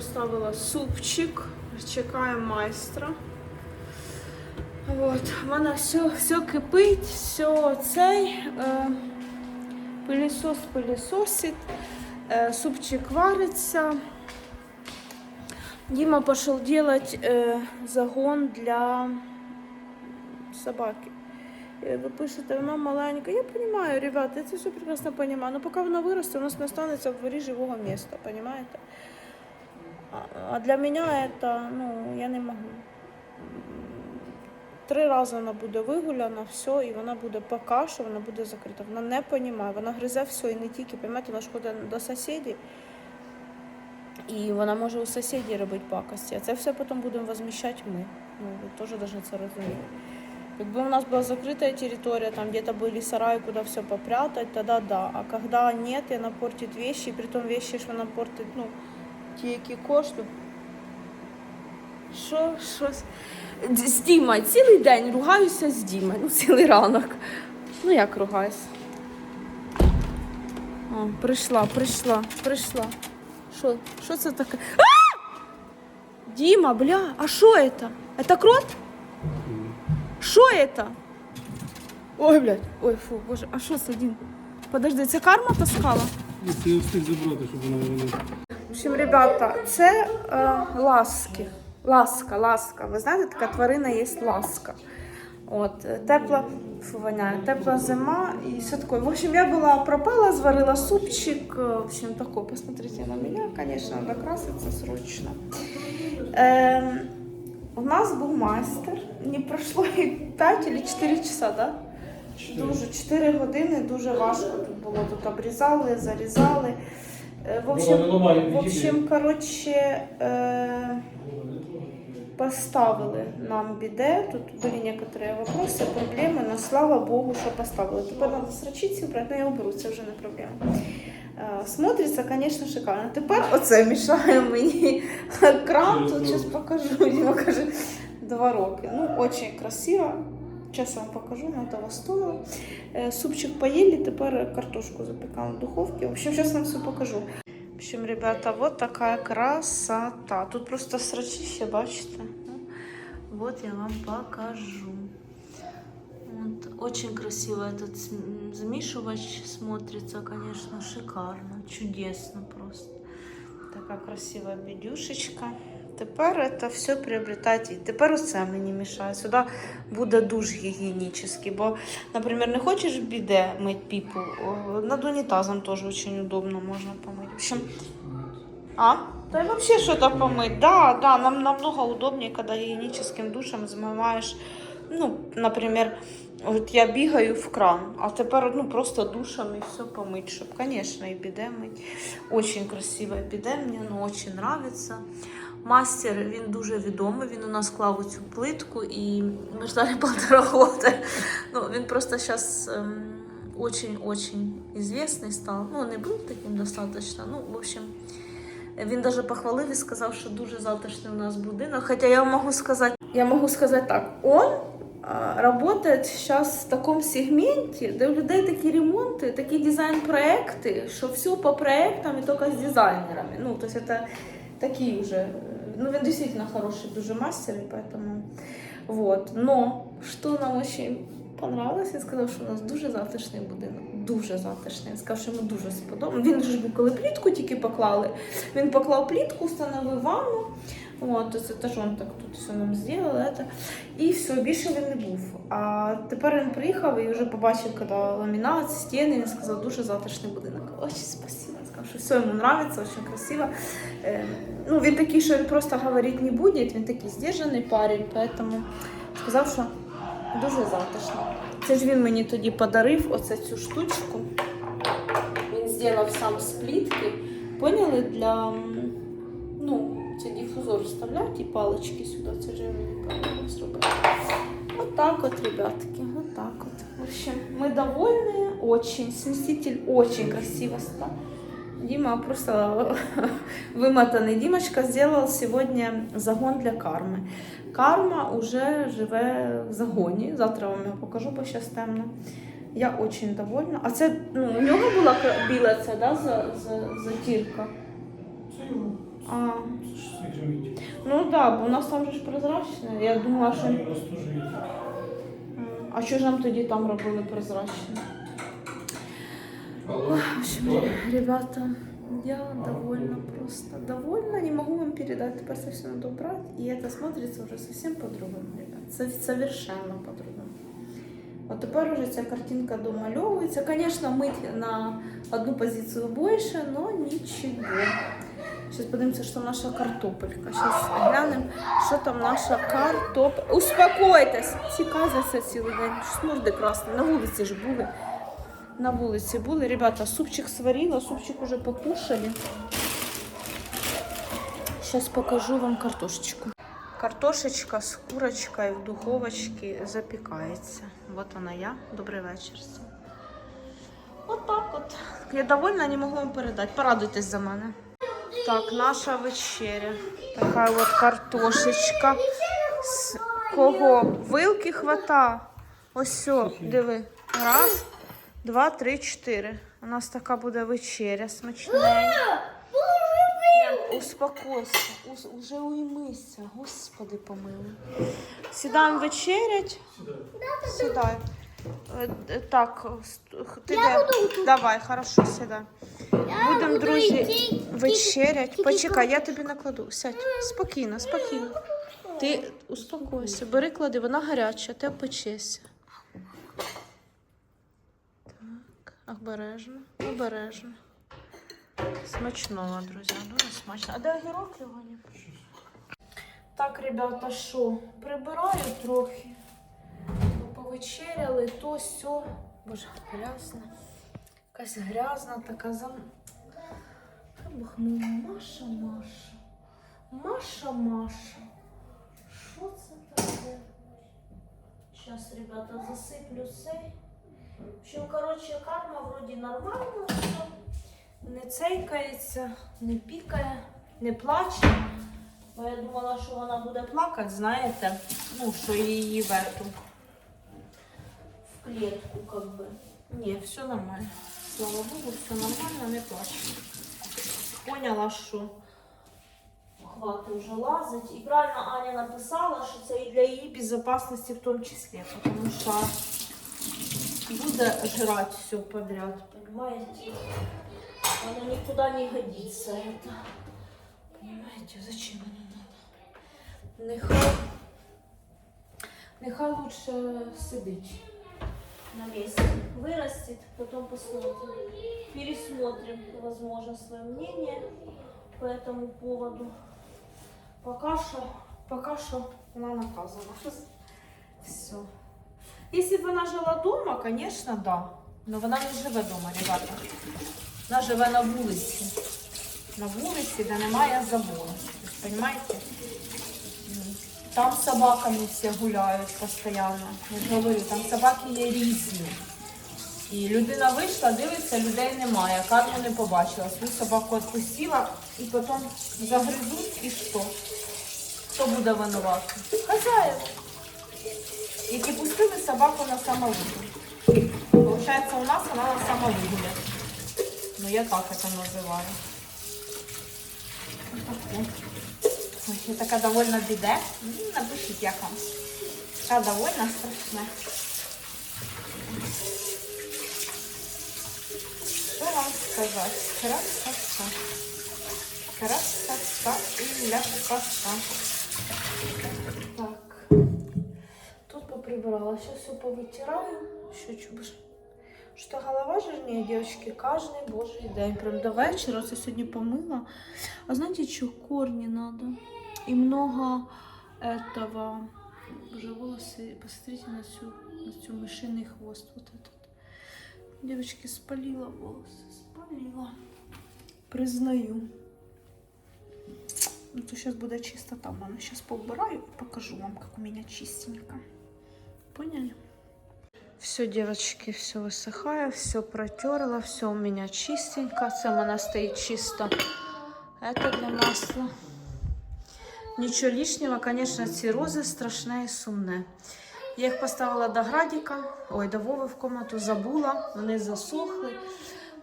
приготовила супчик. Чекаємо майстра. От, в мене все, все кипить, все цей. Е, пилісос пилісосить, е, супчик вариться. Дима пошел делать э, загон для собаки. Э, Вы пишете, вона маленька. Я понимаю, ребята, я це все прекрасно понимаю. Но поки вона виросте, у нас не останеться в дворі живого міста, понимаете? А, для мене это, ну, я не можу. Три рази вона буде вигуляна, все, і вона буде поки що, вона буде закрита. Вона не розуміє, вона гризе все і не тільки, понимаете, вона ж ходить до сусідів. І вона може у сусідів робити пакості, а це все потім будемо возміщати ми. Ну, ви теж повинні це розуміти. Якби у нас була закрита територія, там где-то были сараи, куда все попрятать, тогда да. А когда нет, и она портит вещи, и при том вещи, що вона портить, ну, ті, які коштують. Що, що? з- Д- З Дімою цілий день ругаюся з Дімою, ну цілий ранок. Ну як ругаюся? О, прийшла, прийшла, прийшла. Що, що це таке? А! Дима, бля, а що это? Это крот? Що это? Ой, блядь, ой, фу, боже, а що це, Дім? Подожди, це карма таскала? Якщо я встиг забрати, щоб вона не В общем, ребята, це е, ласки. Ласка, ласка. Ви знаєте, така тварина є ласка. От, е, тепла, фу, воняє, тепла зима і все таке. В общем, я була пропала, зварила супчик. е, В общем, такой, посмотрите на меня, конечно, надо краситься срочно. Ем, у нас був майстер, не пройшло і 5 чи 4 часа, да? Дуже 4 години, дуже важко тут було. Тут обрізали, зарізали. Е, В общем, в общем, короче, е, поставили нам біде. Тут були некоторые вопросы, проблеми, но слава Богу, що поставили. Тепер треба срачиці брати, ну я уберу, це вже не проблема. Е, Смотриться, конечно, шикарно. Тепер оце мішає мені кран. Тут зараз покажу. Діма каже, два роки. Ну, очень красиво. Сейчас вам покажу, но того стоило. Е, Супчик поели, тепер картошку запекаем в духовке. В общем, сейчас вам все покажу. В общем, ребята, вот такая красота. Тут просто срачище, бачите? Вот я вам покажу. Вот, очень красиво этот змешивач смотрится, конечно, шикарно, чудесно просто. Така красива бідюшечка. Тепер це все приобретати. Тепер оце мені мішає. Сюди буде душ гігієнічний. Бо, наприклад, не хочеш біде мити піпу, о, над унітазом теж дуже удобно можна помити. В общем, а? Да и вообще что-то помыть. Да, да, нам намного удобнее, когда гигиеническим душем замываешь, ну, например, вот я бегаю в кран, а тепер, ну, просто душем и все помыть, чтобы, конечно, и биде мыть. Очень красивое биде, мне оно очень нравится. Мастер, він дуже відомий, він у нас клав цю плитку, і ми ждали полтора года. Ну, він просто зараз ем, очень-очень известный стал. Ну, не був таким достаточно. Ну, в общем, він даже похвалив і сказав, що дуже затишний у нас будинок. Хоча я можу сказати, я можу сказати так, он работает сейчас в такому сегменті, де у людей такі ремонти, такі дизайн-проекти, що все по проектам і тільки з дизайнерами. Ну, то есть это такие уже. Ну, він действительно хороший дуже мастер, и поэтому вот. Но що нам очень понравилось, він сказав, що у нас дуже затишний будинок. Дуже затишний. Він сказав, що йому дуже сподобалось. Він ж був, коли плітку тільки поклали. Він поклав плітку, встановив ванну. От, це теж він так тут все нам зробив, это. і все, більше він не був. А тепер він приїхав і вже побачив, коли ламінат, стіни, він сказав, дуже затишний будинок. Очень спасибо Він сказав, що все йому подобається, дуже красиво. Е, ну, він такий, що він просто говорити не буде, він такий здержаний парень, поэтому сказав, що дуже затишно. Це ж він мені тоді подарив оце цю штучку. Він зробив сам з плітки. Поняли, для м, ну, це дифузор вставляють і палички сюди. Це ж я мені подарив зробив. Вот так вот, ребятки, вот так вот. В общем, мы довольны очень. Смеситель очень красиво стал. Дима просто вымотанный. Димочка сделал сегодня загон для кармы. Карма уже живе в загоні. Завтра вам я покажу, бо зараз темно. Я очень довольна. А це ну, у нього була кра- біла ця, да, за, за, затірка? Це його. А, Це ж свіжий. ну да, бо у нас там же ж прозрачне. Я думала, що. У нас теж є таке. А що ж нам тоді там робили прозрачне? В общем, ребята, я довольна просто. Довольна, не могу вам передать. Теперь это все надо убрать. И это смотрится уже совсем по-другому, ребят. Совершенно по-другому. Вот тепер уже ця картинка домальовується. Конечно, мить на одну позицію більше, но нічого. Сейчас подивимося, що наша картопелька. Сейчас глянемо, що там наша картоп. Успокойтесь! За цілий день. Щось морди красне. На вулиці ж були. На вулиці були. Ребята, супчик сварила, супчик уже покушали. Сейчас покажу вам картошечку. Картошечка з курочкою в духовочці запікається. Вот вона я. Добрий вечір. От так от. Я довольна, не можу вам передати. Порадуйтесь за мене. Так, наша вечеря. Така от картошечка. З кого? Вилки хвата. Ось все, диви. Раз, два, три, чотири. У нас така буде вечеря смачненька. Ні, Успокойся, ус- уже уймися, господи помилуй. Сідаємо вечерять. Сідай. Е, Так, ти де? Давай, хорошо, сідай. Будемо, друзі, вечерять. Почекай, я тобі накладу. Сядь. Спокійно, спокійно. Ти успокойся, бери клади, вона гаряча, ти опечешся. Так, обережно, обережно. Смачного, друзі, дуже смачно. А де огірок його не Так, ребята, що? Прибираю трохи. Повечеряли, то сьо. Боже, грязно. Якась грязна така зам. Бахнула Маша, Маша. Маша, Маша. Що це таке? Зараз, ребята, засиплю цей. В общем, коротше, карма вроді нормально. Не цейкається, не пікає, не плаче. Бо я думала, що вона буде плакати, знаєте, ну, що її в эту, в клетку, как бы. Ні, все нормально. Слава Богу, все нормально, не плаче. Поняла, що хвати вже лазить. І правильно Аня написала, що це і для її безпечності в тому числі, тому що буде жрать все подряд, понимаете? Оно никуда не годится это. Понимаете, зачем оно надо? Нехай, нехай лучше сидить на месте. Вырастет, потом посмотрим. Пересмотрим, возможно, свое мнение по этому поводу. Пока что, пока что она наказана. Все. Если бы она жила дома, конечно, да. Но вона не живе дома, ребята. Вона живе на вулиці. На вулиці, де немає забору. Понимаете? Там собаками всі гуляють постійно. Я говорю, там собаки є різні. І людина вийшла, дивиться, людей немає. Карму не побачила. Свою собаку відпустила і потім загризуть і що? Хто буде винуватий? Хазяїв Які пустили собаку на самовигул. Получается, у нас она на самовыгуле. Ну, я так это называю. Вот таке. Ой, Я така довольна біде. М, Напишіть, як вам. Така довольна страшна. Що вам сказати? Красота. Красота і ляпота. Тут поприбрала. Сейчас все повытираю. Еще чуть Что голова жирнее, девочки, каждый божий день. Прям до вечера. Я сегодня помыла. А знаете, что? Корни надо. И много этого. Боже, волосы. Посмотрите на всю, на всю мышиный хвост. Вот этот. Девочки, спалила волосы. Спалила. Признаю. Ну, то сейчас будет чистота. Ладно, сейчас поубираю и покажу вам, как у меня чистенько. Поняли? Все, девочки, все высыхаю, все протерла, все у меня чистенько. Сама стоит чисто. Это для масла. Нічого лишнього, конечно, ці рози страшне і сумне. Я їх поставила до градіка, ой, до Вови в комнату забула, вони засохли.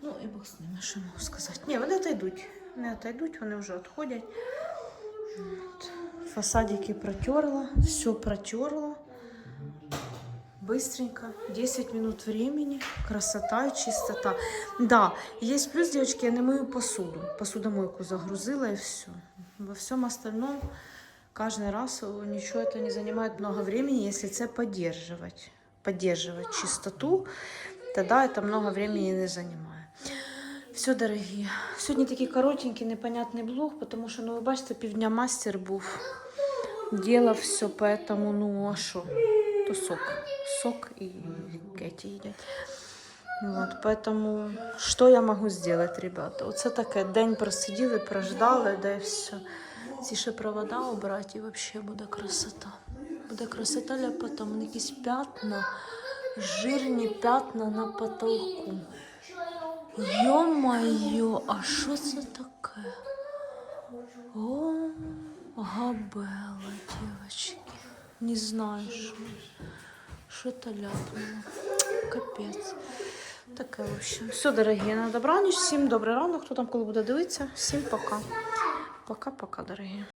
Ну і Бог з ними, що можу сказати. Ні, вони отойдуть. Не отойдуть, вони вже відходять. От. Фасадики протерла, все протерла. Быстренько, 10 минут времени, красота и чистота. Да, есть плюс, девочки, я не мою посуду. Посудомойку загрузила и все. Во всем остальном каждый раз э, ничего это не занимает много времени, если это поддерживать. Поддерживать чистоту, тогда это много времени не занимает. Все, дорогі. Сьогодні такий коротенький, непонятний блог, тому що, ну, ви бачите, півдня мастер був. Делав все, поэтому, ну, а що? То сок. Сок и эти едят. Вот, поэтому, что я могу сделать, ребята? Оце таке, день просиділи, прождали, да і все. Ці ще провода обрати, і взагалі буде красота. Буде красота ляпота, Вон якісь пятна, жирні пятна на потолку. Йо-моє, а що це таке? О, габела, девочки. Не знаю, що. Що-то ляпнуло. Капець. Таке, в общем. Все, дорогі, на добраніч. Всім добрий ранок. Хто там коли буде дивитися? Всім пока. Пока-пока, дорогі.